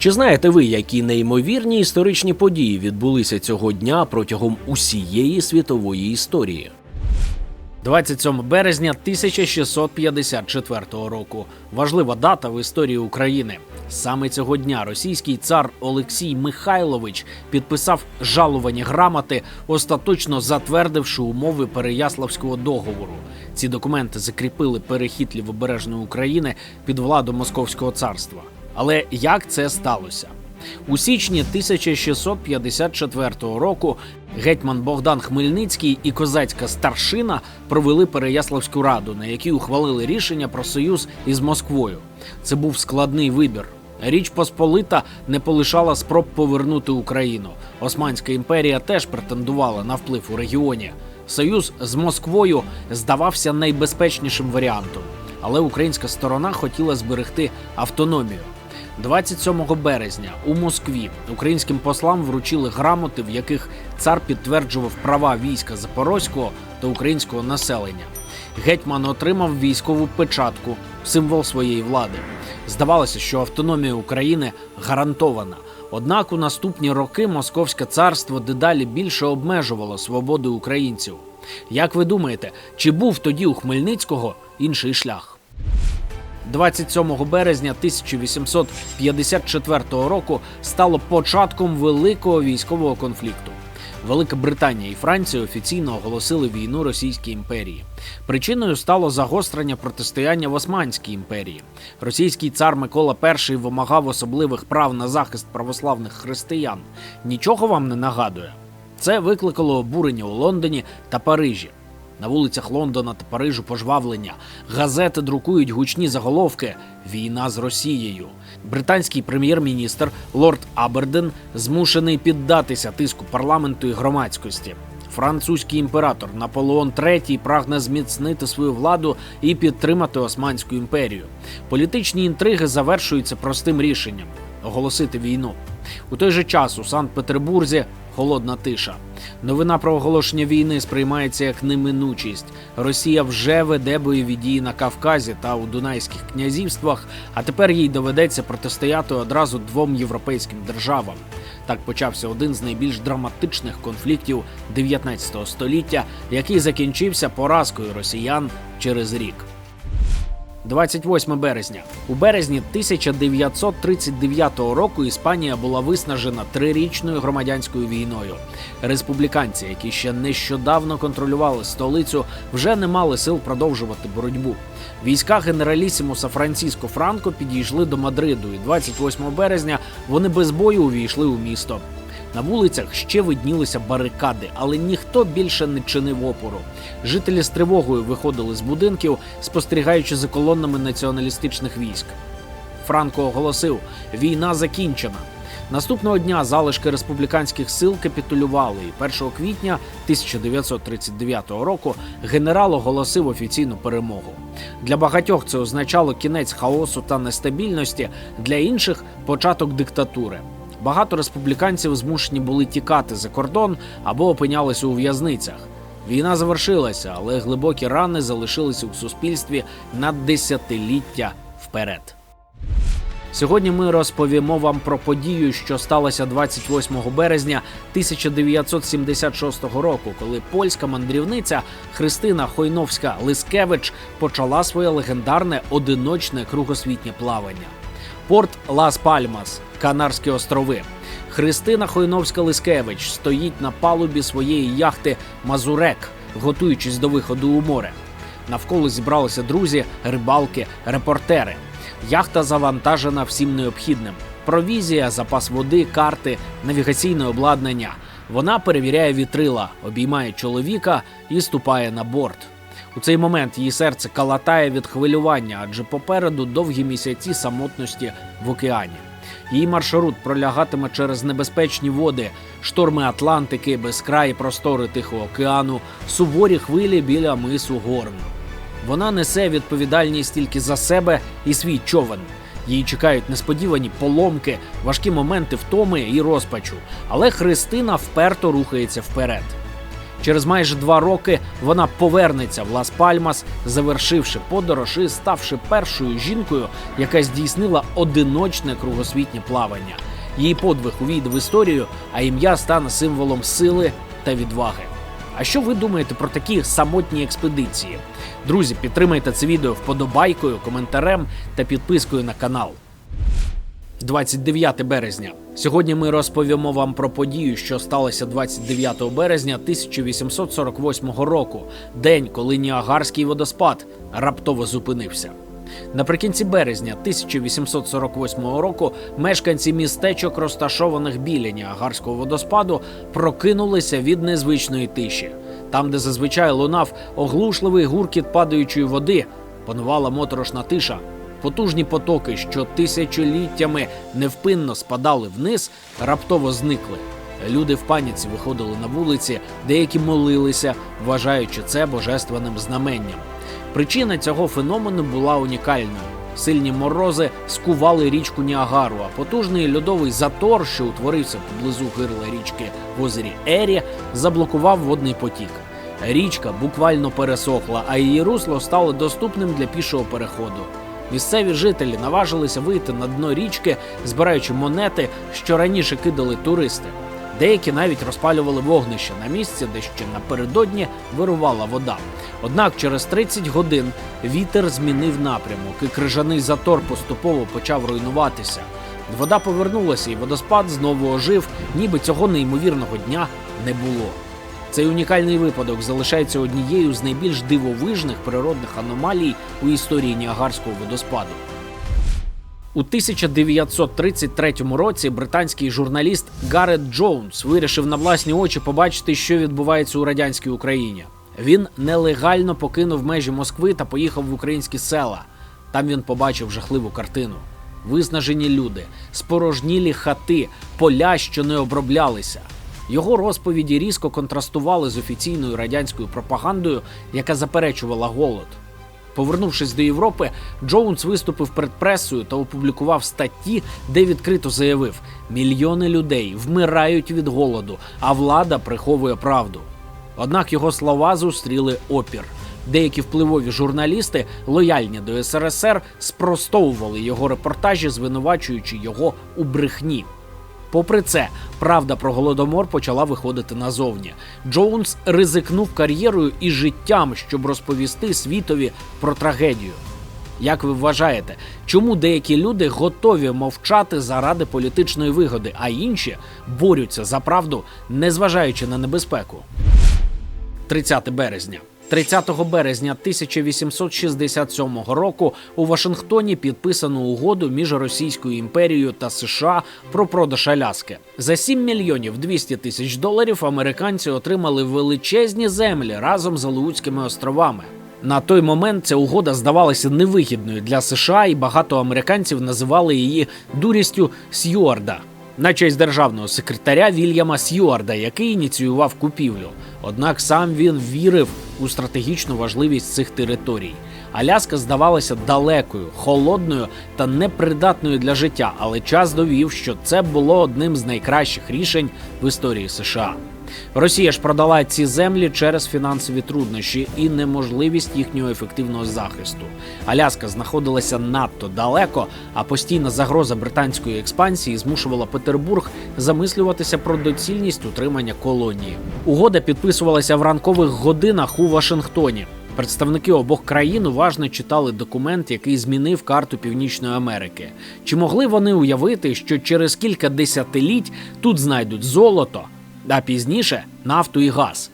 Чи знаєте ви, які неймовірні історичні події відбулися цього дня протягом усієї світової історії? 27 березня 1654 року. Важлива дата в історії України. Саме цього дня російський цар Олексій Михайлович підписав жалувані грамоти, остаточно затвердивши умови Переяславського договору. Ці документи закріпили перехід лівобережної України під владу Московського царства. Але як це сталося? У січні 1654 року гетьман Богдан Хмельницький і козацька старшина провели Переяславську раду, на якій ухвалили рішення про союз із Москвою. Це був складний вибір. Річ Посполита не полишала спроб повернути Україну. Османська імперія теж претендувала на вплив у регіоні. Союз з Москвою здавався найбезпечнішим варіантом, але українська сторона хотіла зберегти автономію. 27 березня у Москві українським послам вручили грамоти, в яких цар підтверджував права війська Запорозького та українського населення. Гетьман отримав військову печатку, символ своєї влади. Здавалося, що автономія України гарантована. Однак у наступні роки Московське царство дедалі більше обмежувало свободу українців. Як ви думаєте, чи був тоді у Хмельницького інший шлях? 27 березня 1854 року стало початком великого військового конфлікту. Велика Британія і Франція офіційно оголосили війну Російській імперії. Причиною стало загострення протистояння в Османській імперії. Російський цар Микола І вимагав особливих прав на захист православних християн. Нічого вам не нагадує. Це викликало обурення у Лондоні та Парижі. На вулицях Лондона та Парижу пожвавлення. Газети друкують гучні заголовки Війна з Росією. Британський прем'єр-міністр Лорд Аберден змушений піддатися тиску парламенту і громадськості. Французький імператор Наполеон III прагне зміцнити свою владу і підтримати Османську імперію. Політичні інтриги завершуються простим рішенням оголосити війну. У той же час у Санкт-Петербурзі холодна тиша. Новина про оголошення війни сприймається як неминучість. Росія вже веде бойові дії на Кавказі та у Дунайських князівствах, а тепер їй доведеться протистояти одразу двом європейським державам. Так почався один з найбільш драматичних конфліктів 19 століття, який закінчився поразкою росіян через рік. 28 березня. У березні 1939 року Іспанія була виснажена трирічною громадянською війною. Республіканці, які ще нещодавно контролювали столицю, вже не мали сил продовжувати боротьбу. Війська генералісімуса Франциско Франко підійшли до Мадриду, і 28 березня вони без бою увійшли у місто. На вулицях ще виднілися барикади, але ніхто більше не чинив опору. Жителі з тривогою виходили з будинків, спостерігаючи за колоннами націоналістичних військ. Франко оголосив: війна закінчена. Наступного дня залишки республіканських сил капітулювали, і 1 квітня 1939 року генерал оголосив офіційну перемогу. Для багатьох це означало кінець хаосу та нестабільності, для інших початок диктатури. Багато республіканців змушені були тікати за кордон або опинялися у в'язницях. Війна завершилася, але глибокі рани залишилися у суспільстві на десятиліття вперед. Сьогодні ми розповімо вам про подію, що сталося 28 березня 1976 року, коли польська мандрівниця Христина Хойновська Лискевич почала своє легендарне одиночне кругосвітнє плавання. Порт Лас Пальмас, Канарські острови. Христина Хойновська Лискевич стоїть на палубі своєї яхти Мазурек, готуючись до виходу у море. Навколо зібралися друзі, рибалки, репортери. Яхта завантажена всім необхідним: провізія, запас води, карти, навігаційне обладнання. Вона перевіряє вітрила, обіймає чоловіка і ступає на борт. У цей момент її серце калатає від хвилювання, адже попереду довгі місяці самотності в океані. Її маршрут пролягатиме через небезпечні води, шторми Атлантики, безкраї простори Тихого океану, суворі хвилі біля мису Горн. Вона несе відповідальність тільки за себе і свій човен. Її чекають несподівані поломки, важкі моменти втоми і розпачу. Але Христина вперто рухається вперед. Через майже два роки вона повернеться в Лас-Пальмас, завершивши подорож і ставши першою жінкою, яка здійснила одиночне кругосвітнє плавання. Її подвиг увійде в історію, а ім'я стане символом сили та відваги. А що ви думаєте про такі самотні експедиції? Друзі, підтримайте це відео вподобайкою, коментарем та підпискою на канал. 29 березня. Сьогодні ми розповімо вам про подію, що сталося 29 березня 1848 року, день, коли Ніагарський водоспад раптово зупинився. Наприкінці березня 1848 року мешканці містечок, розташованих біля Ніагарського водоспаду, прокинулися від незвичної тиші. Там, де зазвичай лунав оглушливий гуркіт падаючої води, панувала моторошна тиша. Потужні потоки, що тисячоліттями невпинно спадали вниз, раптово зникли. Люди в паніці виходили на вулиці, деякі молилися, вважаючи це божественним знаменням. Причина цього феномену була унікальною. Сильні морози скували річку Ніагару, а потужний льодовий затор, що утворився поблизу гирла річки в озері Ері, заблокував водний потік. Річка буквально пересохла, а її русло стало доступним для пішого переходу. Місцеві жителі наважилися вийти на дно річки, збираючи монети, що раніше кидали туристи. Деякі навіть розпалювали вогнище на місці, де ще напередодні вирувала вода. Однак через 30 годин вітер змінив напрямок, і крижаний затор поступово почав руйнуватися. Вода повернулася, і водоспад знову ожив, ніби цього неймовірного дня не було. Цей унікальний випадок залишається однією з найбільш дивовижних природних аномалій у історії Ніагарського водоспаду. У 1933 році британський журналіст Гарет Джонс вирішив на власні очі побачити, що відбувається у радянській Україні. Він нелегально покинув межі Москви та поїхав в українські села. Там він побачив жахливу картину: виснажені люди, спорожнілі хати, поля, що не оброблялися. Його розповіді різко контрастували з офіційною радянською пропагандою, яка заперечувала голод. Повернувшись до Європи, Джоунс виступив перед пресою та опублікував статті, де відкрито заявив: мільйони людей вмирають від голоду, а влада приховує правду. Однак його слова зустріли опір. Деякі впливові журналісти, лояльні до СРСР, спростовували його репортажі, звинувачуючи його у брехні. Попри це, правда про голодомор почала виходити назовні. Джоунс ризикнув кар'єрою і життям, щоб розповісти світові про трагедію. Як ви вважаєте, чому деякі люди готові мовчати заради політичної вигоди, а інші борються за правду, незважаючи на небезпеку? 30 березня. 30 березня 1867 року у Вашингтоні підписано угоду між Російською імперією та США про продаж Аляски. За 7 мільйонів 200 тисяч доларів американці отримали величезні землі разом з Алеутськими островами. На той момент ця угода здавалася невигідною для США, і багато американців називали її дурістю Сьюарда на честь державного секретаря Вільяма Сьюарда, який ініціював купівлю. Однак сам він вірив у стратегічну важливість цих територій. Аляска здавалася далекою, холодною та непридатною для життя, але час довів, що це було одним з найкращих рішень в історії США. Росія ж продала ці землі через фінансові труднощі і неможливість їхнього ефективного захисту. Аляска знаходилася надто далеко, а постійна загроза британської експансії змушувала Петербург замислюватися про доцільність утримання колонії. Угода підписувалася в ранкових годинах у Вашингтоні. Представники обох країн уважно читали документ, який змінив карту Північної Америки. Чи могли вони уявити, що через кілька десятиліть тут знайдуть золото? А пізніше нафту і газ.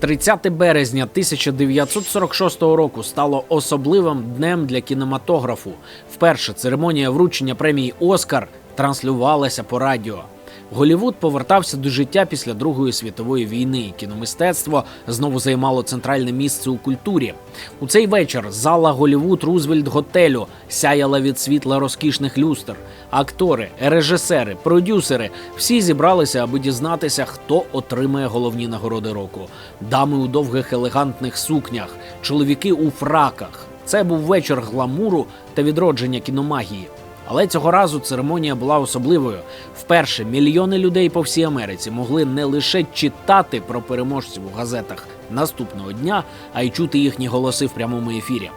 30 березня 1946 року стало особливим днем для кінематографу. Вперше церемонія вручення премії Оскар транслювалася по радіо. Голівуд повертався до життя після Другої світової війни. і Кіномистецтво знову займало центральне місце у культурі. У цей вечір зала Голівуд Рузвельт готелю сяяла від світла розкішних люстр. Актори, режисери, продюсери всі зібралися, аби дізнатися, хто отримає головні нагороди року. Дами у довгих елегантних сукнях, чоловіки у фраках. Це був вечір гламуру та відродження кіномагії. Але цього разу церемонія була особливою. Вперше мільйони людей по всій Америці могли не лише читати про переможців у газетах наступного дня, а й чути їхні голоси в прямому ефірі.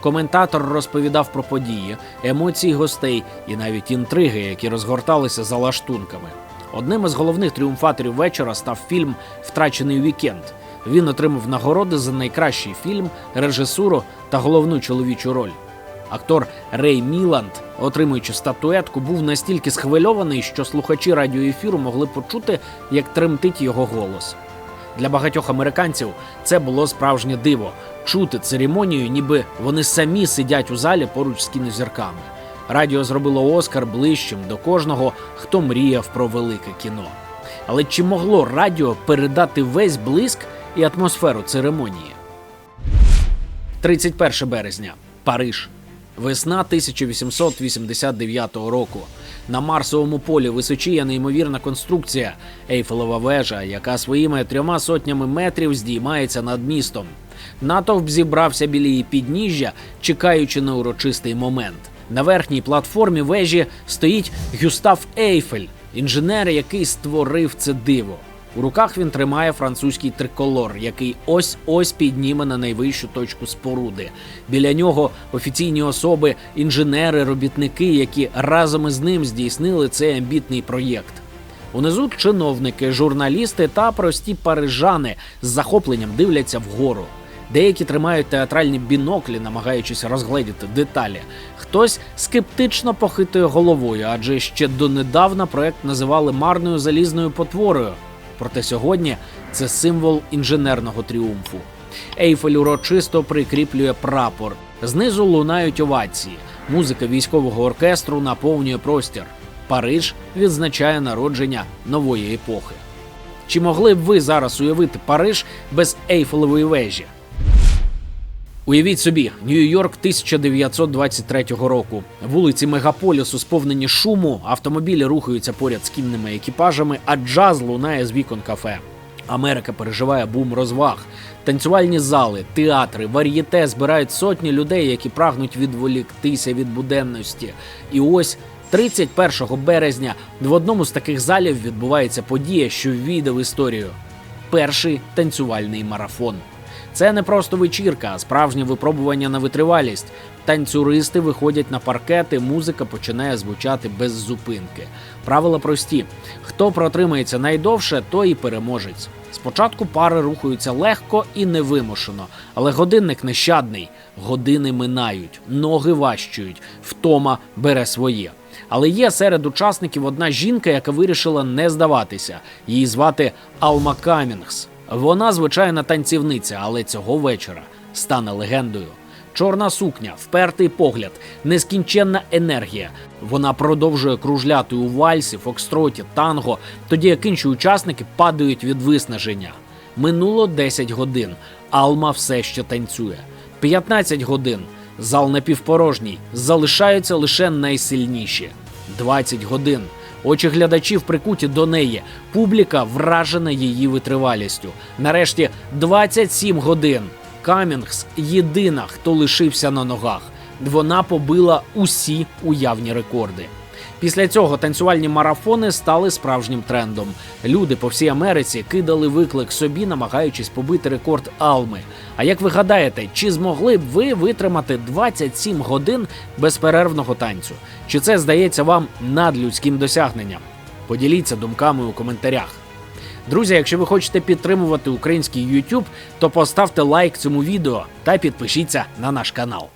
Коментатор розповідав про події, емоції гостей і навіть інтриги, які розгорталися за лаштунками. Одним із головних тріумфаторів вечора став фільм Втрачений вікенд. Він отримав нагороди за найкращий фільм, режисуру та головну чоловічу роль. Актор Рей Міланд, отримуючи статуетку, був настільки схвильований, що слухачі радіоефіру могли почути, як тремтить його голос. Для багатьох американців це було справжнє диво чути церемонію, ніби вони самі сидять у залі поруч з кінозірками. Радіо зробило Оскар ближчим до кожного, хто мріяв про велике кіно. Але чи могло радіо передати весь блиск і атмосферу церемонії? 31 березня, Париж. Весна 1889 року. На Марсовому полі височіє неймовірна конструкція Ейфелева вежа, яка своїми трьома сотнями метрів здіймається над містом. Натовп зібрався біля її підніжжя, чекаючи на урочистий момент. На верхній платформі вежі стоїть Гюстав Ейфель, інженер, який створив це диво. У руках він тримає французький триколор, який ось ось підніме на найвищу точку споруди. Біля нього офіційні особи, інженери, робітники, які разом із ним здійснили цей амбітний проєкт. Унизу чиновники, журналісти та прості парижани з захопленням дивляться вгору. Деякі тримають театральні біноклі, намагаючись розгледіти деталі. Хтось скептично похитує головою, адже ще донедавна проект називали марною залізною потворою. Проте сьогодні це символ інженерного тріумфу. Ейфель урочисто прикріплює прапор. Знизу лунають овації. Музика військового оркестру наповнює простір. Париж відзначає народження нової епохи. Чи могли б ви зараз уявити Париж без Ейфелевої вежі? Уявіть собі, Нью-Йорк 1923 року. Вулиці мегаполісу сповнені шуму, автомобілі рухаються поряд з кінними екіпажами, а джаз лунає з вікон кафе. Америка переживає бум розваг. Танцювальні зали, театри, вар'єте збирають сотні людей, які прагнуть відволіктися від буденності. І ось 31 березня в одному з таких залів відбувається подія, що ввійде в історію. Перший танцювальний марафон. Це не просто вечірка, а справжнє випробування на витривалість. Танцюристи виходять на паркети, музика починає звучати без зупинки. Правила прості: хто протримається найдовше, той і переможець. Спочатку пари рухаються легко і невимушено, але годинник нещадний. Години минають, ноги важчують, втома бере своє. Але є серед учасників одна жінка, яка вирішила не здаватися. Її звати Алма Камінгс. Вона звичайна танцівниця, але цього вечора стане легендою. Чорна сукня, впертий погляд, нескінченна енергія. Вона продовжує кружляти у вальсі, фокстроті, танго, тоді як інші учасники падають від виснаження. Минуло 10 годин. Алма все ще танцює. 15 годин. Зал напівпорожній. Залишаються лише найсильніші. 20 годин. Очі глядачів прикуті до неї. Публіка вражена її витривалістю. Нарешті 27 годин. Камінгс єдина, хто лишився на ногах. Вона побила усі уявні рекорди. Після цього танцювальні марафони стали справжнім трендом. Люди по всій Америці кидали виклик собі, намагаючись побити рекорд Алми. А як ви гадаєте, чи змогли б ви витримати 27 годин безперервного танцю? Чи це здається вам надлюдським досягненням? Поділіться думками у коментарях. Друзі, якщо ви хочете підтримувати український YouTube, то поставте лайк цьому відео та підпишіться на наш канал.